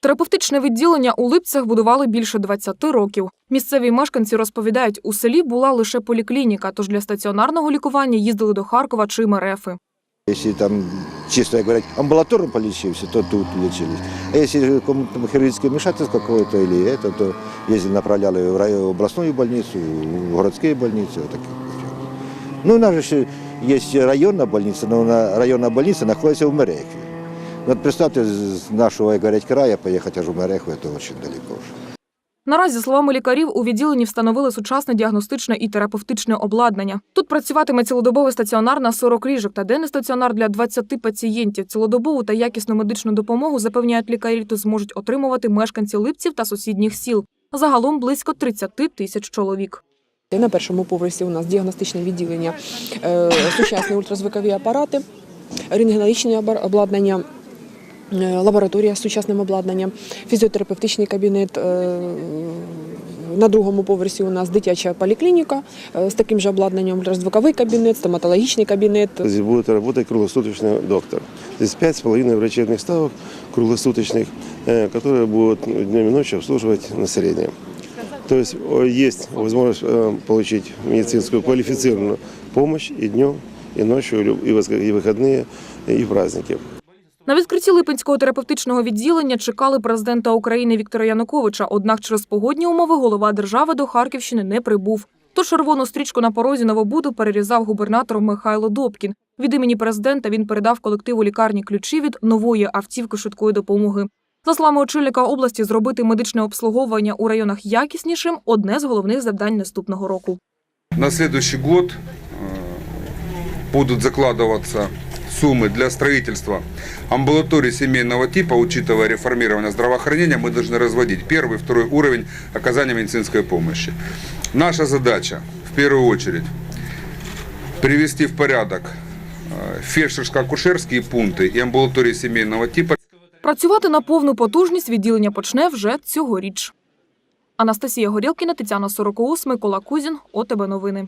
Терапевтичне відділення у Липцях будували більше 20 років. Місцеві мешканці розповідають, у селі була лише поліклініка, тож для стаціонарного лікування їздили до Харкова чи Мерефи. Если там, чисто говоря, амбулаторно полечился, то тут лечились. А кому-то там хирургическое вмешательство какое-то это, то ездили, направляли в областную больницу, в городские больницы. Вот. Ну, у нас же районная больница, но она, районная больница находится в Мерехе. Вот представьте, с нашего, как говорить, края поехать аж в Мереху, это очень далеко уже. Наразі, за словами лікарів, у відділенні встановили сучасне діагностичне і терапевтичне обладнання. Тут працюватиме цілодобовий стаціонар на 40 ліжок та денний стаціонар для 20 пацієнтів. Цілодобову та якісну медичну допомогу запевняють лікарі, тут зможуть отримувати мешканці Липців та сусідніх сіл. Загалом близько 30 тисяч чоловік. На першому поверсі у нас діагностичне відділення, е, сучасні ультразвукові апарати, рентгенологічне обладнання, лабораторія з сучасним обладнанням, фізіотерапевтичний кабінет. е, На другому поверсі у нас дитяча поліклініка е, з таким же обладнанням, ультразвуковий кабінет, стоматологічний кабінет. Здесь будет работать круглосуточный доктор. Здесь пять с половиной врачебных ставок круглосуточных, э, которые будут днем и ночью обслуживать население. То есть э, есть возможность э, получить медицинскую квалифицированную помощь и днем, и ночью, и лю- и воск- и выходные, и праздники. На відкритті Липинського терапевтичного відділення чекали президента України Віктора Януковича. Однак через погодні умови голова держави до Харківщини не прибув. Тож червону стрічку на порозі Новобуду перерізав губернатор Михайло Добкін. Від імені президента він передав колективу лікарні ключі від нової автівки швидкої допомоги. За словами очільника області, зробити медичне обслуговування у районах якіснішим одне з головних завдань наступного року. На следующий год э, будут закладываться суммы для строительства амбулаторий семейного типа, учитывая реформирование здравоохранения, мы должны разводить первый, второй уровень оказания медицинской помощи. Наша задача, в первую очередь, привести в порядок э, фельдшерско-акушерские пункты и амбулатории семейного типа, Працювати на повну потужність відділення почне вже цьогоріч. Анастасія Горілкіна, Тетяна Сорокоус, Микола Кузін, ОТБ Новини.